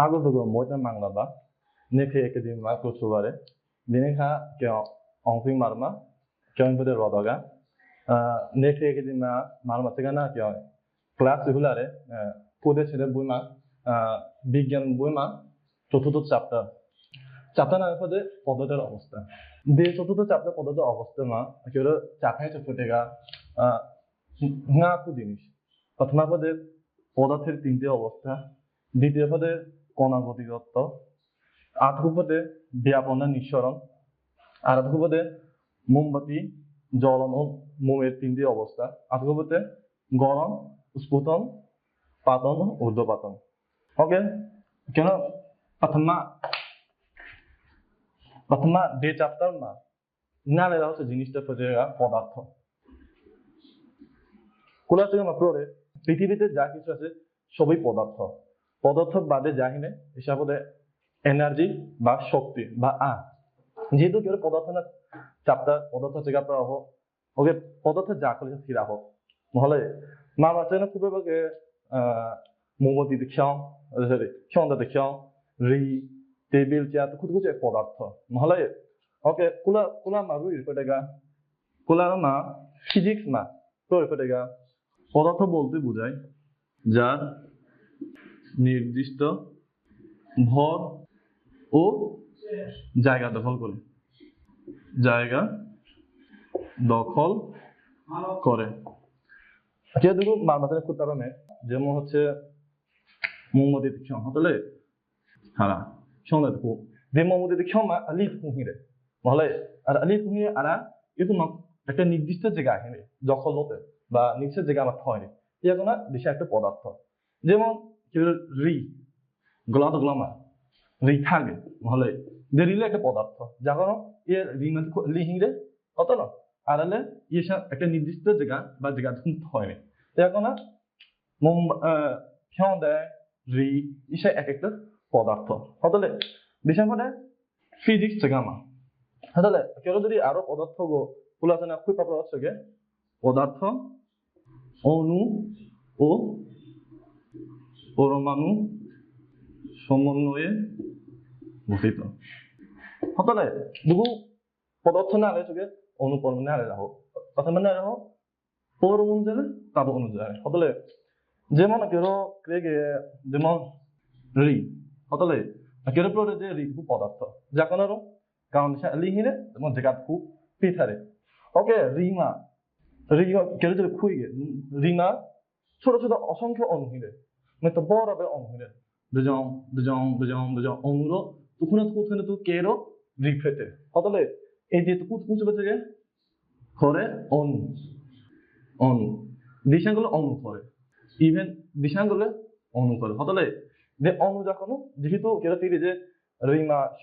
아그도 뭐든 망라다 네케 에케디 마크 수바레 니네카 겨 엉핑 마르마 겨인부데 로다가 아 네케 에케디 마 마르마 তেগানা 겨 class হুলারে কোদে ছেলে বইমা বিজ্ঞান বইমা চতুর্থ চ্যাপ্টার চ্যাপ্টার নামে পদে পদ্ধতির অবস্থা বে চতুর্থ চ্যাপ্টার পদ্ধতির অবস্থা মা কেউ চাকাই চুটেগা ngāku জিনিস প্রথম পদে পদার্থের তিনটি অবস্থা দ্বিতীয় পদে কণাগতি তত্ত্ব আধু পদে ব্যাপনা নিঃসরণ। আর আধু পদে মোমবাতি জ্বলন মোমের তিনটি অবস্থা। আধু পদে গরম, স্ফুটন, পাতন ঊর্ধ্বপাতন। ওকে, কেন? প্রথমা প্রথমা যে চ্যাপ্টার না না লেখা হচ্ছে জিনিসটা হচ্ছে পদার্থ। খোলা থেকে পৃথিবীতে যা কিছু আছে সবই পদার্থ। পদার্থ বাদে যাহিনে হিসাবে এনার্জি বা শক্তি বা আ। যেহেতু কেউ পদার্থ না, চাপটা পদার্থ চেকা পৰা হ'ব ওকে, পদার্থ যা কৰিছে স্থিৰা হ'ব নহ'লে মা মাছে খুব এবাকে মোমতি দেখাও সরি সন্ধ্যা দেখাও রি, টেবিল, চেয়ার, তো খুদ খুঁজে পদার্থ। নহ'লে, ওকে, কোলা কোলা মারু ইরপেটেগা কোলা মা ফিজিক্স মা তো ইরপেটেগা পদার্থ বলতে বোঝায় যার নির্দিষ্ট ভর ও জায়গা দখল করে। জায়গা দখল করে। আচ্ছা, যেটুকু বাংলাদেশের কারণে যেমন হচ্ছে মোহাম্মদের দিকশন হতলে হ্যাঁ শোনে দেখো যে মোহাম্মদের দিকশন আলি কুহিরে ভালো আর আলি কুহিরে আরা কিন্তু একটা নির্দিষ্ট জায়গা এখানে দখল হতে বা নির্দিষ্ট জায়গা আমার হয়নি এরকম না দেশে একটা পদার্থ। যেমন কেউ রি গোলাত গোলামা রি থাকে মহলে যে রিলে একটা পদার্থ যা কোনো ইয়ে রি মানে লি হিংরে কত না। আর হলে ইয়ে একটা নির্দিষ্ট জায়গা বা জায়গা হয়নি ইয়া কোনো মোম 현대 রি ইসে এক একটা পদার্থ। হতলে বিশেষ করে ফিজিক্স জায়গামা হতলে কেউ যদি আরও পদার্থ গো পুলাসনা খুব হচ্ছে পদার্থ অণু ও পরমাণু সমন্বয়ে গঠিত। সকলে বহু পদার্থ নালে চোখে অনুপরমাণু নালে রাখো কথা মানে রাখো পরমাণু যারে তাপ অনুযায়ী সকলে যেমন কেরো ক্রেগে যেমন রি সকলে কেরো প্ররে যে রি পদার্থ যা কোনারো কারণ লিহিরে যেমন জেগাত খুব পিঠারে ওকে রিমা রিমা কেরো যে খুইগে রিমা ছোট ছোট, অসংখ্য অনুহিরে তুকুনা তুকু কেরো রিফেতে হতলে এই যে তুকু তুকু চলে থেকে করে অনু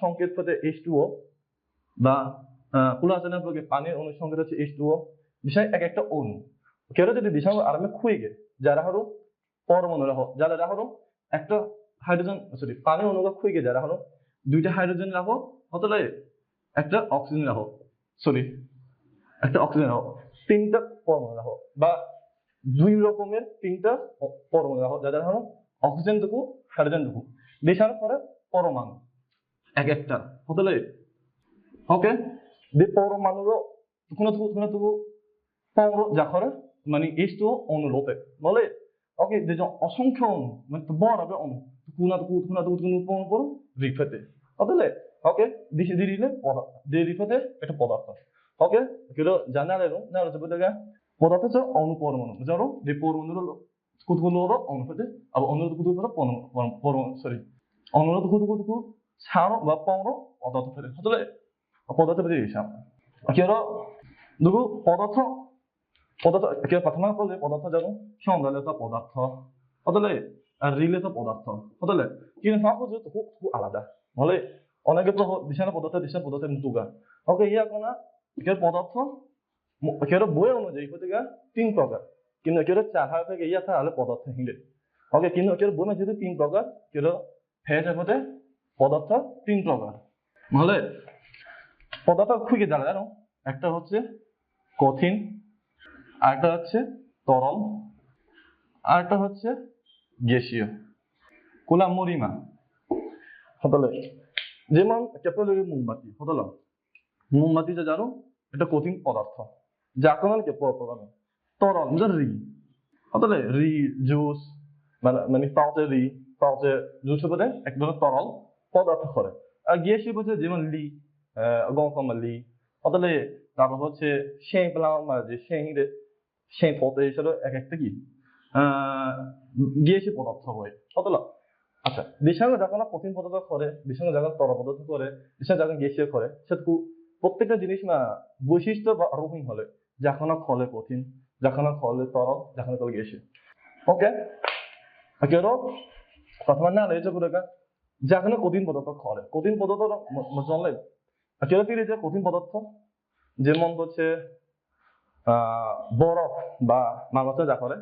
সংকেত হতে এইচ বা কুলাচনা প্রকে পানির অনু সংকেত হচ্ছে এইচ টু বিষয় এক একটা অনু কেরা যদি দিশাগুলো আরামে খুঁয়ে গে যারা হলো পরমাণু রাখো যারা রাখো একটা হাইড্রোজেন সরি পানি খুঁয়ে গে যারা হলো, দুইটা হাইড্রোজেন রাখো হতলে একটা অক্সিজেন রাখো সরি একটা অক্সিজেন রাখো, তিনটা পরমাণু রাখো, বা দুই রকমের তিনটা পরমাণু রাখো যাদের হলো অক্সিজেন টুকু হাইড্রোজেন টুকু দেশার পরে পরমাণু, এক একটা হতলে ওকে যে পরমাণুর কোনো কোনো টুকু পৌর জাখরে মানে এইটো অনুরূপে, বলে? ওকে যে অসংখ্য অনু মানে বড় হবে অনু কুনা টুকু কুনা টুকু কুনা পৌর পর রিফেতে হতলে ওকে দিশে দিরিলে পদার্থ যে রিফেতে একটা পদার্থ ওকে কিন্তু জানালেও না হচ্ছে বলে পদার্থ হচ্ছে অনু পরমাণু যারো যে পরমাণুর কুতুকুলোর অনুপাতে আর অনুরোধ কুতুকুলোর পরমাণু সরি অনুরোধ কুতুকুতুকু ছাড়ো বা পৌর পদার্থ ফেলে হতলে পদার্থ ফেলে হিসাব কেউ 누구 পদার্থ পদার্থ প্রথমে বলে পদার্থ জানো সংজ্ঞালেতা পদার্থ আর রিলেতা পদার্থ হতলে কিন্তু সব কিছু খুব খুব আলাদা। হলে অনেকে তো দিশানা পদার্থ দিশা পদার্থের মুতুগা ওকে ইয়া কোনা পদার্থ কেউ বই অনুযায়ী হতে গা, তিন প্রকার কিন্তু চার হাজার থেকে ইয়া তাহলে পদার্থ হিলে। ওকে কিন্তু কেউ বই যদি তিন প্রকার কেউ ফেজ হতে পদার্থ তিন প্রকার হলে পদার্থ খুঁজে জানো? একটা হচ্ছে কঠিন আরেকটা হচ্ছে তরল, আরেকটা হচ্ছে গ্যাসীয়। কোলা মরিমা। হতলে যেমন ক্যাপিটালের মোমবাতি হতলা মোমবাতি যে জানো এটা কঠিন পদার্থ। যাকে মানে কে তরল যে রি। হতলে রি, জুস মানে মানে রি, পাউচে জুস বলে এক ধরনের তরল পদার্থ করে। আর গ্যাসে বলছে যেমন লি গঙ্কমা লি। হতলে তারপর হচ্ছে সেই প্লাম যে সেই সেই পথে এসে এক একটা কি? গ্যাসে পদার্থ হয়। হতলা আচ্ছা বিশাল যখন কঠিন পদার্থ করে বিশাল যখন তরল পদার্থ করে বিশাল যখন গ্যাসীয় করে সেটুকু প্রত্যেকটা জিনিস না বৈশিষ্ট্য বা রকম হলে যখন খলে কঠিন যখন খলে তরল যখন খলে গ্যাসীয় ওকে? কেন প্রথমে না লেজে করে যখন কঠিন পদার্থ খলে কঠিন পদার্থ ফিরে যে কঠিন পদার্থ? যেমন হচ্ছে বরফ বা মানুষে যা করে,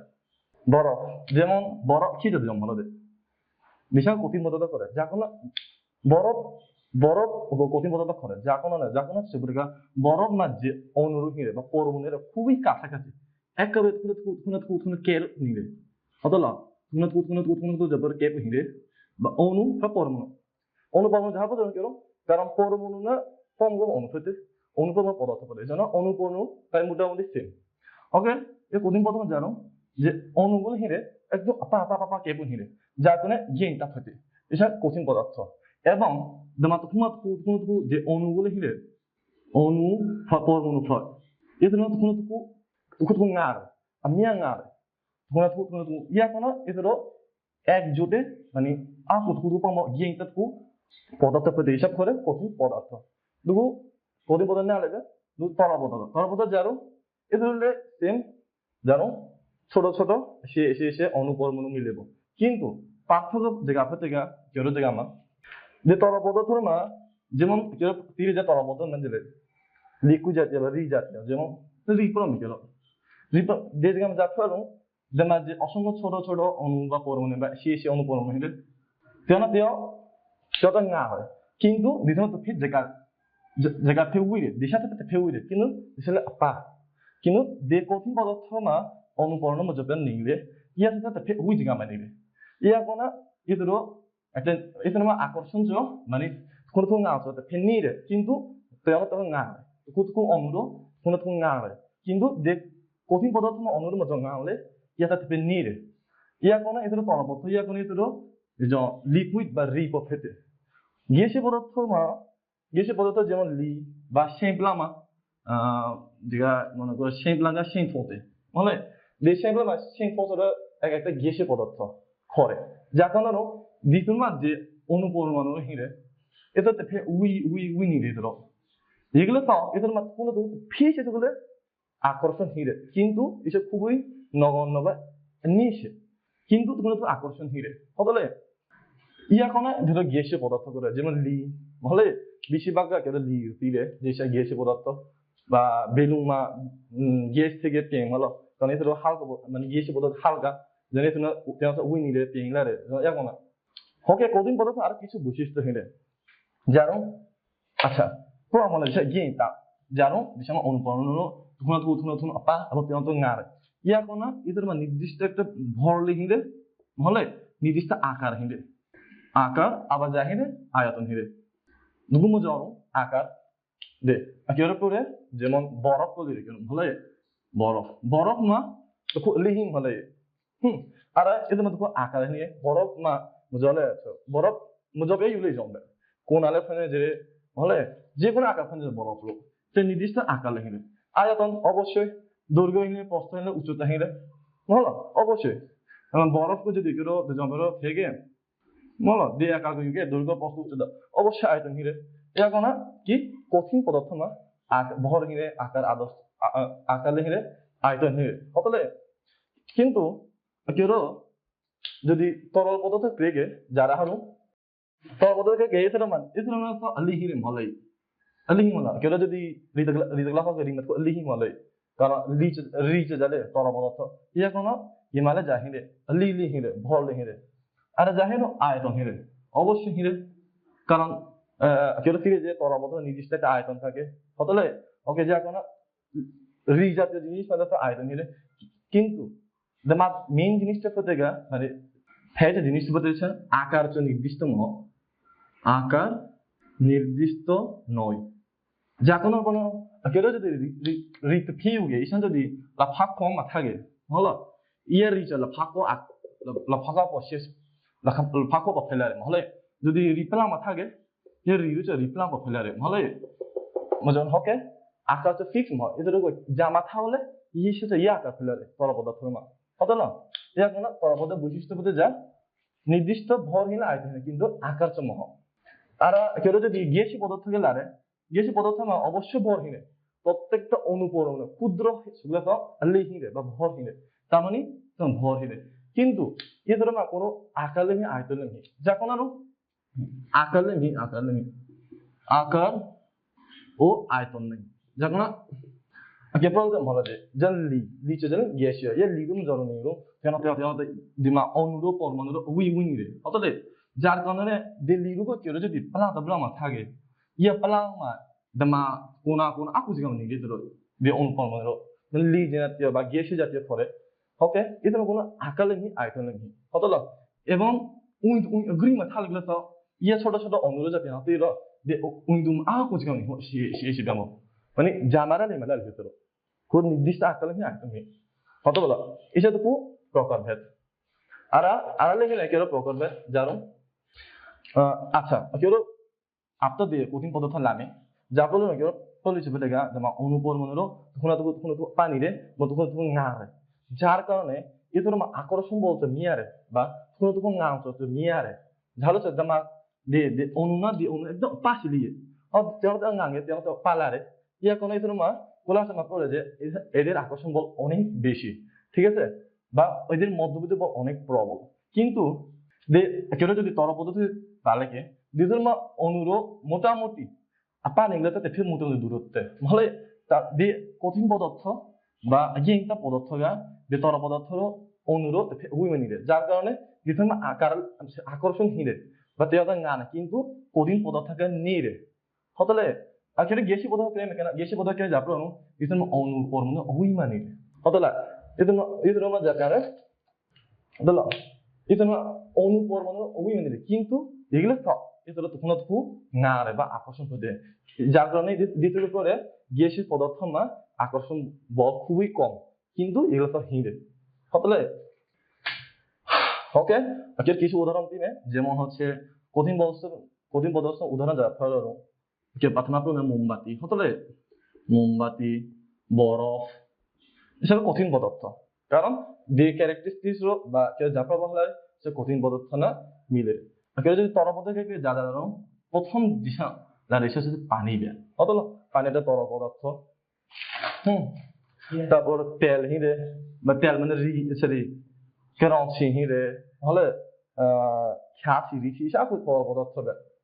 বরফ। যেমন বরফ যদি জন্ম হলো বিশাল কঠিন পদার্থ করে। যা কোনো বরফ বরফ কঠিন পদার্থ করে। যা কোনো না যা কোনো সেগুলিকা বরফ না যে অনুরূপীরে বা পরমুনের খুবই কাছাকাছি। একেবারে তুলে তুলে কের নিবে। অতলা তুলে তুলে তুলে তুলে তুলে কেপ হিরে বা অনু বা পরমাণু। অনু যাহা পর্যন্ত কেন কারণ পরমাণু না কম কম অনু অনুপরমাণু পদার্থ এই জন্য অনুপরমাণু তাই মোটামুটি সেম ওকে এই কঠিন পদার্থ জানো যে অনুগুলো হিরে একদম আপা আপা আপা কেপ হিরে, যার কারণে গেইনটা থাকে। এটা কঠিন পদার্থ। এবং যে অণুগুলো হিলে অণু পরমাণু ফল এদের মধ্যে কোনো টুকু টুকু টুকু ngaর আমি ngaর কোনো টুকু কোনো টুকু, ইয়া কোনো এদের একজোটে মানে টুকু টুকু পাবো গেইনটা টুকু পদার্থ পেতে হিসাব করে কঠিন পদার্থ। টুকু টুকু তরা পদার্থ জানো এদের হলে সেম জানো ছোট ছোট সে এসে এসে অণু পরমাণু মিলেব। কিন্তু পার্থক্য জায়গা আপনার জায়গা কেউ জায়গা আমার। যে তরল পদার্থ না, যেমন কেউ তীরে যে তরল পদার্থ না যেলে লিকুইড জাতীয় বা রি জাতীয়, যেমন রিপ্রম রিপ যে জায়গা আমি যাচ্ছি পারো যেমন যে অসংখ্য ছোট ছোট অণু বা পরমাণু বা সে সে অণু পরমাণু হিলে তেও সেটা না হয়, কিন্তু দ্বিতীয়ত ফিট জায়গা জায়গা ফেউইরে দিশা থেকে ফেউইরে কিন্তু আসলে পা কিন্তু যে কঠিন পদার্থ না অনুপর্ণ মজবে নিলে ইয়া সাথে ফেউই জায়গা মানে নিলে ইয়া কোনা 이들로 একটা এখানে আকর্ষণজ মানে কোনো কোনো আছে ফেনিরে কিন্তু তেমন তেমন না কোনো কোনো অনুরো কোনো কোনো না কিন্তু যে কঠিন পদার্থ অনুরো মতো না হলে ইয়াটা ফেনিরে ইয়া কোনো এদের তলবদ্ধ ইয়া কোনো এদের যে লিকুইড বা রিপ ফেতে গ্যাসীয় পদার্থ মা গ্যাসীয় পদার্থ যেমন লি বা শেপলামা যেটা মনে করো শেপলাঙ্গা শেপ ফোতে মানে যে শেপলামা শেপ ফোতটা এক একটা গ্যাসীয় পদার্থ করে যা কোনো দ্বিতীয় যে অনুপরমাণু হিরে এটাতে ফে উই উই উই নিরে এদের এগুলো তাও এদের মাত্র কোনো ফিস এগুলো আকর্ষণ হিরে কিন্তু এসব খুবই নগণ্য বা নিষে কিন্তু কোনো আকর্ষণ হিরে বদলে ইয়া কোনো ধরো গ্যাসীয় পদার্থ করে যেমন লি বলে বেশিরভাগ তীরে যেসব গ্যাসীয় পদার্থ বা বেলুন মা গ্যাস থেকে পেং হলো। কারণ এদের হালকা মানে গ্যাসীয় পদার্থ হালকা, যেনে উই নিলে পেং লারে এখন হকে কদিন পদার্থ আর কিছু বৈশিষ্ট্য হিলে জানো আচ্ছা পুরো আমলে বিষয় গিয়ে তা জানো বিষয় অনুপ্রণ থুনা থু থুনা থুনা আপা, আবার তেমন তো ngaর ইয়া কোন ইদের মানে নির্দিষ্ট একটা ভর লিহিলে হলে নির্দিষ্ট আকার হিলে আকার আবার যা হিলে আয়তন হিলে দুগুম আকার। দে আকির পরে, যেমন বরফ তো দিলে কেন হলে বরফ। বরফ তো লিহিম হলে হুম, আর এদের মধ্যে আকার নিয়ে, বরফ না জলে আছে। বরফ মুজবে ইউলে জমবে কোন আলে ফানে যে হলে যে কোনো আকার ফানে বরফ লোক সে নির্দিষ্ট আকার লিখিলে আয়তন অবশ্যই দৈর্ঘ্য হিলে প্রস্থ হিলে উচ্চতা হিলে হলো অবশ্যই। বরফকে যদি কেউ জমের থেকে হলো দিয়ে আকার করে দৈর্ঘ্য প্রস্থ উচ্চতা অবশ্যই আয়তন হিলে এখন কি? কঠিন পদার্থ না ভর হিলে আকার আদর্শ আকার হিলে আয়তন হিলে হতলে কিন্তু কেউ যদি তরল পদার্থ পেয়ে যারা হারু, তরল পদার্থ পেয়ে এছাড়া মান? এছাড়া মানে তো আলিহি মলাই আলিহি মলা কেউ যদি রিদগলা হবে রিমাত আলিহি মলাই কারণ রিচ রিচ যালে তরল পদার্থ ইয়া কোনো হিমালে জাহিরে, আলি লি হিরে ভর হিরে আর জাহের আয়তন হিরে। অবশ্যই হিরে। কারণ কেউ ফিরে যে তোর মতো নির্দিষ্ট একটা আয়তন থাকে। হতলে, ওকে যে কোনো রি জাতীয় জিনিস মানে তো আয়তন হিরে। কিন্তু মেন জিনিসটা তো গা মানে হ্যাঁ যে জিনিসটা আকার তো নির্দিষ্ট ন। আকার নির্দিষ্ট নয়। যা কোনো কোনো, কেউ যদি রিত ফিউগে ইসান যদি লাফাক কম থাকে, হলো ইয়ে রিচ, লাফাক লাফাকা শেষ 락한 바꿔 봐 펠라레 যদি রিপ্লাম থাকে রিউজ রিপ্লাম মজন হকে তো ফিক্স ম এদের যা মাথা হলে ইয়ে সেটা ইয়া আকা 펠라레 তলপদ থরমা কত না ইয়া বৈশিষ্ট্য যা নির্দিষ্ট ভরহীন আয়তন কিন্তু আকার মহ তারা কেউ যদি গিয়েছি পদার্থ গেলারে গিয়েছি পদার্থ অবশ্য ভরহীনে প্রত্যেকটা অনুপরণে ক্ষুদ্র সেগুলো তো লিহিনে বা ভরহীনে তার মানে ভরহীনে কিন্তু এদের মা কোনো আকার লেমি আয়তন লেমি যা কোনো আরও আকার লেমি আকার লেমি আকার ও আয়তন নেই যা কোনো Oke, problem holo de. Jan li, li che jan gyesya. Ye li dum jaro ni ro. Tena tena tena dima অনুরো পরমাণুর উই উই রে। অতলে যার কারণে ru ko kyo যদি পালা তা বলা মা থাকে। ইয়া পালা মা দমা কোনা কোনা আকু জিগাম নি রে ধরো। de অনু লি জাতীয় বা গ্যাসীয় জাতীয় পরে ওকে এদের কোনো আকালে নি আয়তন নি অতল এবং উই উই গ্রি মা থালগুলো তো, ইয়া ছোট ছোট অনুরো জাতীয় হাতে র de উই দুম আকু জিগাম নি সি সি সি গামো। মানে জামারা নেই মেলার ভিতরে। কোন নির্দিষ্ট আকালে নি আয়তন নি কত বলা এসেটুকু প্রকারভেদ আর আড়ালে গেলে কেউ প্রকারভেদ জানো? আচ্ছা কেউ আপনার দিয়ে কঠিন পদার্থ লামে। যা বলল কেউ পলিছে বেলেগা, যেমন অনুপরমাণুর তখন তখন তখন পানিরে, বা তখন তখন গাঁরে যার কারণে এ তোর আকর্ষণ বলতে মিয়ারে বা তখন তখন গাঁ তো মিয়ারে। ঝালো চে জামা de de onuna di একদম পাশে লিয়ে ও তেমন তো গাঙে তেমন তো পালারে। ইয়া কোনো এই তোর মা যে এদের- আকর্ষণ বল অনেক বেশি। ঠিক আছে? বা এদের মধ্যবিত্ত বল অনেক প্রবল। কিন্তু কেউ যদি তর পদ্ধতি তাহলে দুজন মা অনুর মোটামুটি, আপা নেগলাতে তেফে মোটামুটি দূরত্বে। মানে তা, দে কঠিন পদার্থ বা গিয়েংটা পদার্থ가 দে তর পদার্থর অনুর তেফে উইমেনিরে যার কারণে মা আকার আকর্ষণ হিরে বা তেওদা গান কিন্তু কঠিন পদার্থকে নিরে হতলে আসলে গেসি পদার্থ কেন কেন গেসি পদার্থ কেন যাব দুজন অনু পরমাণু উইমানিরে হতলা জাকারে দল itu অনু পরমাণু অভিমানী কিন্তু এগুলো সব এটা তখন তখন না রে বা আকর্ষণ যার কারণে দ্বি- দ্বিতীয় করে গ্যাসের পদার্থ না আকর্ষণ বল খুবই কম, কিন্তু এগুলো সব হিঁড়ে হতলে ওকে আজকের কিছু উদাহরণ দিনে, যেমন হচ্ছে কঠিন বস্তু কঠিন পদার্থ উদাহরণ যা ফেরো কে প্রাথমিক মোমবাতি। হতলে মোমবাতি, বরফ, এসব কঠিন পদার্থ। কারণ, যে ক্যারেক্টারিস্টিক্স বা কেউ যা প্রভাব সে কঠিন পদার্থ না মিলে। কেউ যদি তরল পদার্থ কেউ যা জানো প্রথম দিশা যার এসে শুধু পানি দেয়। অতল পানিটা তরল পদার্থ। হুম তারপর তেল হিরে বা তেল মানে রি সরি কেরসিন হিরে হলে খ্যাতি রিচি সব তরল পদার্থ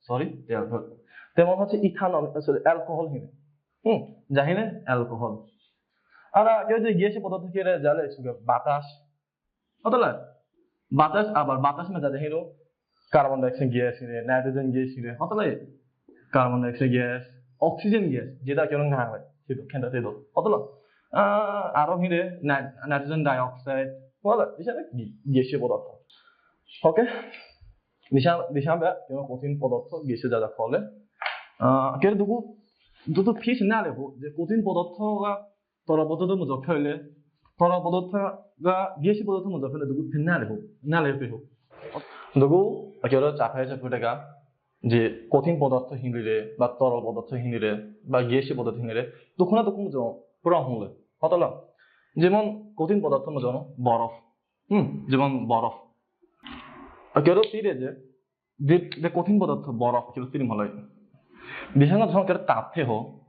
সরি তেল তেমন হচ্ছে ইথানল সরি অ্যালকোহল হিরে হুম জাহিনে অ্যালকোহল আর কেউ যদি গিয়েছে পদার্থ কেড়ে জালে বাতাস অতলা বাতাস আবার বাতাস মে যাতে হিরো কার্বন ডাইঅক্সাইড গ্যাস হিরে নাইট্রোজেন গ্যাস হিরে অতলা carbon dioxide gas oxygen gas যেটা কেন না হয় situ candidate itu otono uh, আরোহীরে নাইট্রোজেন ডাইঅক্সাইড বলে পদার্থ ওকে কঠিন পদার্থ গ্যাসে যা যা ফলে কেউ দুগু দুটো ফিস না লেবো যে কঠিন পদার্থ বা তরল পদার্থ মুজক হইলে তরল পদার্থ বা পদার্থ মুজক হইলে দুগু ফিন না লেবো না লেবো দুগু কেউ চাপে চাপে টাকা যে কঠিন পদার্থ হিঁড়ে বা তরল পদার্থ হিঁড়ে বা গ্যাসী পদার্থ হিঁড়ে তখনও তখন পুরা হলে। হতলা? যেমন কঠিন পদার্থ যেন বরফ। হম? যেমন বরফ। কেরো তীরে যে যে কঠিন পদার্থ বরফ কেউ তীর হলে বিশেষ যখন কেউ তাপে হো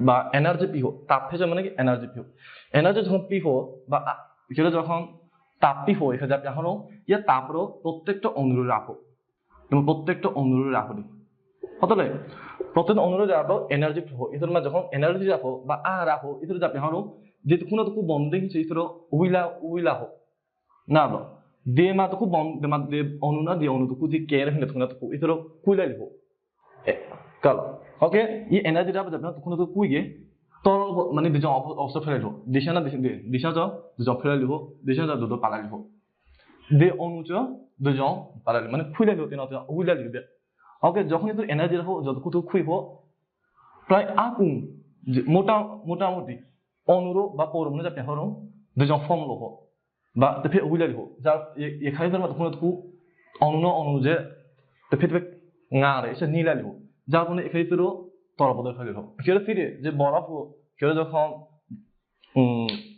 বা এনার্জি পিহো তাপে যে মানে কি এনার্জি পিহো এনার্জি যখন পিহো বা যখন তাপ পিহো এখানে যা এখন ইয়ে তাপরও প্রত্যেকটা অনুরূপ রাখো। এবং প্রত্যেকটা অনুরোধ রাখো হতলে প্রত্যেক অনুরোধ রাখো এনার্জি হো ইতর মা যখন এনার্জি রাখো বা আর রাখো ইতর যাপে হলো যে কোনো তো খুব বন্ধ হিসে ইতর উইলা উইলা হো। না হলো দে মা তো খুব বন্ধ মা, দে অনু না, দে অনু তো কুজি কেয়ার হিনে তো না তো ইতর কুইলা লিখো কাল ওকে ই এনার্জি যাপে যাপে তো কোনো তো কুইগে তরল মানে দুজন অবস্থা ফেলে লিখো দিশা না, দিশা দিশা যাও দুজন ফেলে লিখো দিশা যাও দুটো পালা লিখো দে অনুচ দুজন পারালি মানে খুই লিও তিন হুইলা লিও দে ওকে যখন তোর এনার্জি রাখো যতটুকু খুইব, প্রায় আকুম মোটা, মোটামুটি, অনুরো বা পরমনে মানে যা পেহরম দুজন ফর্ম লোহ বা তেফে হুইলা লিহ যার এখানে তোর তখন কু অনুন, অনুজে তেফে তেফে ঙারে সে নীলা লিহ যার কোনো এখানে তোর তরবদল থাকে হোক সেটা ফিরে, যে বরফ হোক সেটা যখন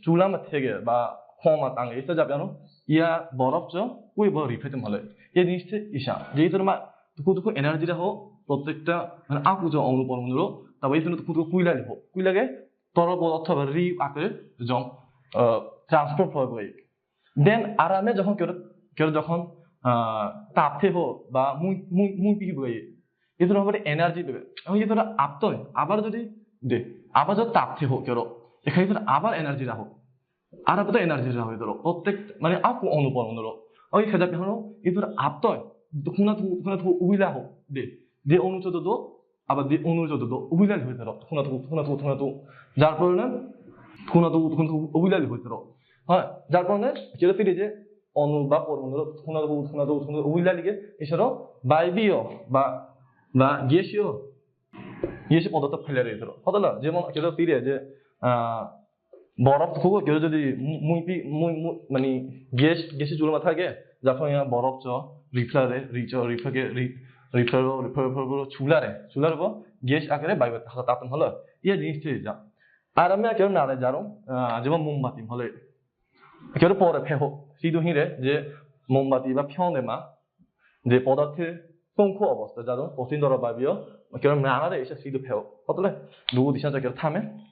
চুলামা থেকে বা ক্ষমা তাঙ্গে এসে যাবে জানো ইয়া বরফ চ, কুই বড় রিফেতে মলে। এই জিনিসটা ইসা যেই তোর মা তুকু তুকু এনার্জিটা হোক প্রত্যেকটা মানে আকু চ অনু পরমাণু তারপর এই জন্য তুকু তুকু কুইলালি হোক কুইলাগে তরল পদার্থ বা রি আকারে জং ট্রান্সপোর্ট হবে দেন আরামে যখন কেউ কেউ যখন তাপ থেব বা মুই মুই মুই এই ধরনের হবে এনার্জি দেবে। এবং এই আপতয়, আবার যদি দে, আবার যদি তাপ থেব কেউ, এখানে আবার এনার্জি রাখো আর আবার এনার্জি রাখো ধরো প্রত্যেক মানে আকু অনুপরণ ধরো ওই খেজা পেহনো এই ধর আপতয় খুনা থু খুনা থু উইলা হোক দে দে অনুচত দো আবার দে অনুচত দো উইলা হয়ে ধরো খুনা থু খুনা হয়ে ধরো হয় যে, অনু বা খুনা থু খুনা থু খুনা এছাড়াও বাইবীয় বা বা গ্যাসীয় গ্যাসীয় পদার্থ ফেলে রয়েছে হতলা যেমন যেটা যে বরফ খুব, কেউ যদি মুই মুই- মানে গ্যাস গ্যাসে চুলো থাকে যখন ইয়া বরফ চ, রিফ্লারে রিচ রিফ্লাকে রিফ্লার রিফ্লার রিফ্লার চুলারে, চুলার উপর গ্যাস আকারে বায়ু থাকা তাপন হলো। ইয়ে জিনিসটা যা। আর আমি কেউ নারে যারো যেমন মোমবাতি হলে। কেউ পরে ফেহ, সিধু হিরে যে মোমবাতি বা ফিয়নেমা যে পদার্থের সংখ্য অবস্থা যার প্রতিদিন ধরো বাবিও কেউ নানারে এসে সিধু ফেহ। হতলে দুগু দিশা কেউ থামে।